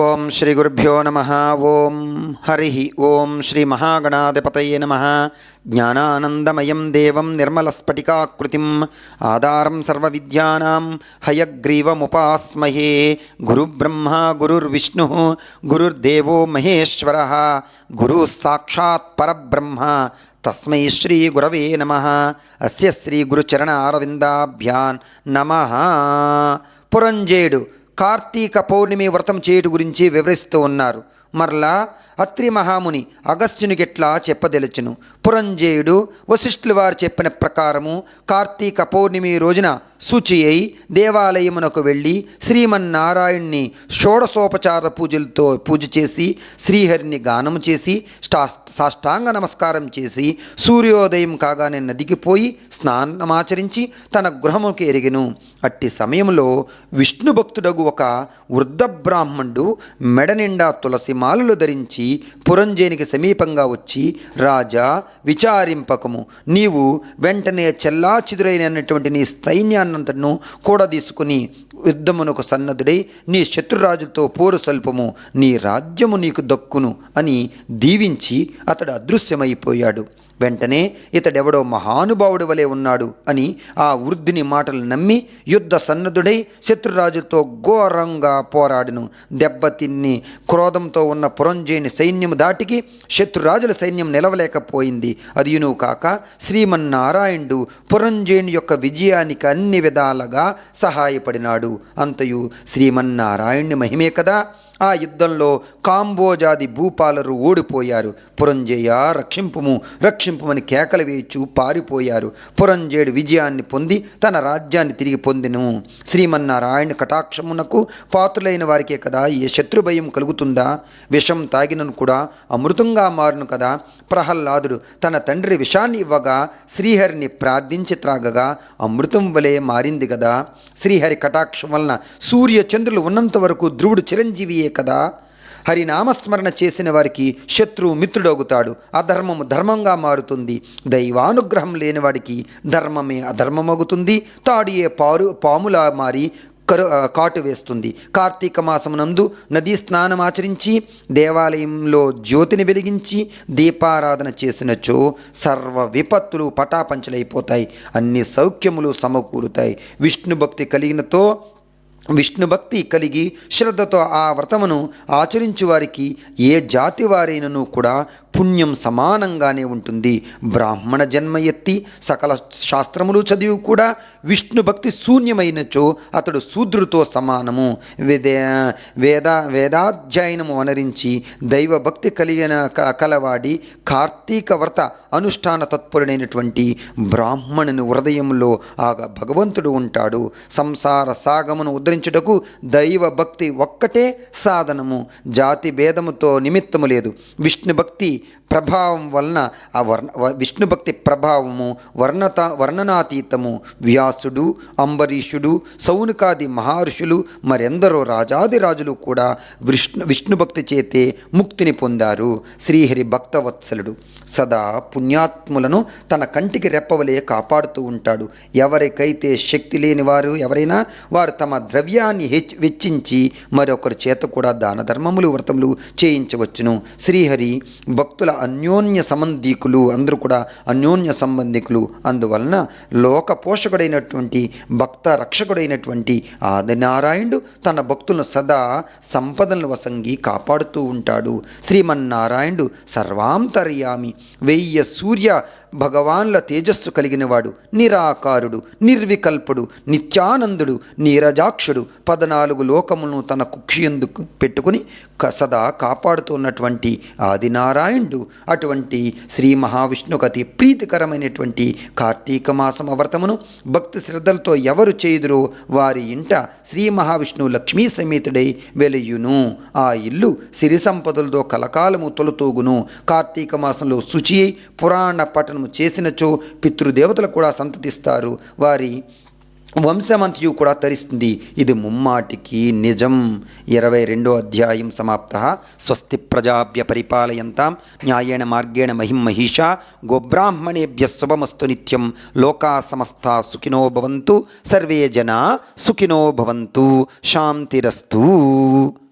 ఓం శ్రీ గురుభ్యో నమ. ఓం హరి ఓం శ్రీ మహాగణాధిపతయ నమ. జ్ఞానానందమయం దేవం నిర్మలస్ఫటికాకృతిం. ఆధారం సర్వవిద్యానాం హయగ్రీవముపాస్మహే. గురుబ్రహ్మ గురుర్విష్ణు గురుర్దేవో మహేశ్వర. గురు సాక్షాత్ పరబ్రహ్మ. తస్మై శ్రీ గురవే నమ. అస్య శ్రీ గురుచరణ అరవిందాభ్యాన్ నమ. పురంజేడు కార్తీక పౌర్ణమి వ్రతం చేయుట గురించి వివరిస్తూ ఉన్నారు. మరలా అత్రి మహాముని అగస్త్యునికిట్లా చెప్పదెలచును? పురంజేయుడు వశిష్ఠుల వారు చెప్పిన ప్రకారము కార్తీక పౌర్ణమి రోజున శుచి అయి దేవాలయమునకు వెళ్ళి శ్రీమన్నారాయణ్ణి షోడశోపచార పూజలతో పూజ చేసి శ్రీహరిని గానము చేసి సాష్టాంగ నమస్కారం చేసి సూర్యోదయం కాగానే నదికి పోయి స్నానమాచరించి తన గృహముకి ఎరిగెను. అట్టి సమయంలో విష్ణు భక్తుడగు ఒక వృద్ధ బ్రాహ్మణుడు మెడ నిండా తులసి మాలలు ధరించి పురంజేనికి సమీపంగా వచ్చి రాజా విచారింపకము. నీవు వెంటనే చెల్లా చిదురైనటువంటి నీ సైన్యాన్నంతను కూడా తీసుకుని యుద్ధమునకు సన్నద్ధుడై నీ శత్రురాజులతో పోరు స్వల్పము నీ రాజ్యము నీకు దక్కును అని దీవించి అతడు అదృశ్యమైపోయాడు. వెంటనే ఇతడెవడో మహానుభావుడి వలె ఉన్నాడు అని ఆ వృద్ధుని మాటలు నమ్మి యుద్ధ సన్నద్ధుడై శత్రురాజుతో ఘోరంగా పోరాడును. దెబ్బతిన్ని క్రోధంతో ఉన్న పురంజేని సైన్యము దాటికి శత్రురాజుల సైన్యం నిలవలేకపోయింది. అదియును కాక శ్రీమన్నారాయణుడు పురంజేని యొక్క విజయానికి అన్ని విధాలుగా సహాయపడినాడు. అంతయు శ్రీమన్నారాయణుని మహిమే కదా. ఆ యుద్ధంలో కాంబోజాది భూపాలరు ఓడిపోయారు. పురంజేయ రక్షింపుము రక్షింపమని కేకలు వేయచ్చు పారిపోయారు. పురంజేడు విజయాన్ని పొంది తన రాజ్యాన్ని తిరిగి పొందిను. శ్రీమన్నారాయణ కటాక్షమునకు పాత్రులైన వారికే కదా ఏ శత్రుభయం కలుగుతుందా? విషం తాగినను కూడా అమృతంగా మారును కదా? ప్రహ్లాదుడు తన తండ్రి విషాన్ని ఇవ్వగా శ్రీహరిని ప్రార్థించి త్రాగగా అమృతం వలె మారింది కదా? శ్రీహరి కటాక్షం వలన సూర్య చంద్రులు ఉన్నంత వరకు ధ్రువుడు చిరంజీవియే కదా? హరినామస్మరణ చేసిన వారికి శత్రువు మిత్రుడవుతాడు. అధర్మము ధర్మంగా మారుతుంది. దైవానుగ్రహం లేనివాడికి ధర్మమే అధర్మమగుతుంది. తాడియే పారు పాములా మారి కరు కాటు వేస్తుంది. కార్తీక మాసమునందు నదీ స్నానం ఆచరించి దేవాలయంలో జ్యోతిని వెలిగించి దీపారాధన చేసినచో సర్వ విపత్తులు పటాపంచలైపోతాయి. అన్ని సౌఖ్యములు సమకూరుతాయి. విష్ణు భక్తి కలిగినతో విష్ణు భక్తి కలిగి శ్రద్ధతో ఆ వ్రతమును ఆచరించువారికి ఏ జాతి వారైనను కూడా పుణ్యం సమానంగానే ఉంటుంది. బ్రాహ్మణ జన్మ ఎత్తి సకల శాస్త్రములు చదివి కూడా విష్ణు భక్తి శూన్యమైనచో అతడు శూద్రుతో సమానము. వేదే వేద వేదాధ్యయనము అనరించి దైవ భక్తి కలిగిన క- కలవాడి కార్తీక వ్రత అనుష్ఠాన తత్పరుడైనటువంటి బ్రాహ్మణుని హృదయంలో ఆ భగవంతుడు ఉంటాడు. సంసార సాగమును ఉద్ధరించుటకు దైవ భక్తి ఒక్కటే సాధనము. జాతి భేదముతో నిమిత్తము లేదు. విష్ణు భక్తి ప్రభావం వలన ఆ వర్ణ విష్ణుభక్తి ప్రభావము వర్ణత వర్ణనాతీతము వ్యాసుడు అంబరీషుడు సౌనికాది మహర్షులు మరెందరో రాజాదిరాజులు కూడా విష్ణు విష్ణుభక్తి చేతే ముక్తిని పొందారు శ్రీహరి భక్తవత్సలుడు. సదా పుణ్యాత్ములను తన కంటికి రెప్పవలే కాపాడుతూ ఉంటాడు. ఎవరికైతే శక్తి లేని వారు ఎవరైనా వారు తమ ద్రవ్యాన్ని హెచ్ వెచ్చించి మరొకరి చేత కూడా దాన ధర్మములు వ్రతములు చేయించవచ్చును. శ్రీహరి భక్తుల అన్యోన్య సంబంధీకులు అందరూ కూడా అన్యోన్య సంబంధికులు. అందువలన లోక పోషకుడైనటువంటి భక్త రక్షకుడైనటువంటి ఆదినారాయణుడు తన భక్తులను సదా సంపదలను వసంగి కాపాడుతూ ఉంటాడు. శ్రీమన్నారాయణుడు సర్వాంతర్యామి వెయ్య సూర్య భగవాన్ల తేజస్సు కలిగినవాడు నిరాకారుడు నిర్వికల్పుడు నిత్యానందుడు నీరజాక్షుడు. పద్నాలుగు లోకములను తన కుక్షియందుకు పెట్టుకుని క- సదా కాపాడుతున్నటువంటి ఆదినారాయణుడు అటువంటి శ్రీ మహావిష్ణుకు అతి ప్రీతికరమైనటువంటి కార్తీక మాసం వ్రతమును భక్తి శ్రద్ధలతో ఎవరు చేయుదురో వారి ఇంట శ్రీ మహావిష్ణువు లక్ష్మీ సమేతుడై వెలయును. ఆ ఇల్లు సిరి సంపదలతో కలకాలము తొలతూగును. కార్తీక మాసంలో శుచి పురాణ పఠనము చేసినచో పితృదేవతలు కూడా సంతతిస్తారు. వారి వంశమంతయు కూడా తరిస్తుంది. ఇది ముమ్మాటికి నిజం. ఇరవై రెండో అధ్యాయం సమాప్త. స్వస్తి ప్రజాభ్య పరిపాలయంతాం. న్యాయేణ మార్గేణ మహిం మహిషా. గోబ్రాహ్మణేభ్య శుభమస్తు నిత్యం. లోకా సమస్త సుఖినో భవంతు. సర్వే జనా సుఖినో భవంతు. శాంతిరస్తు.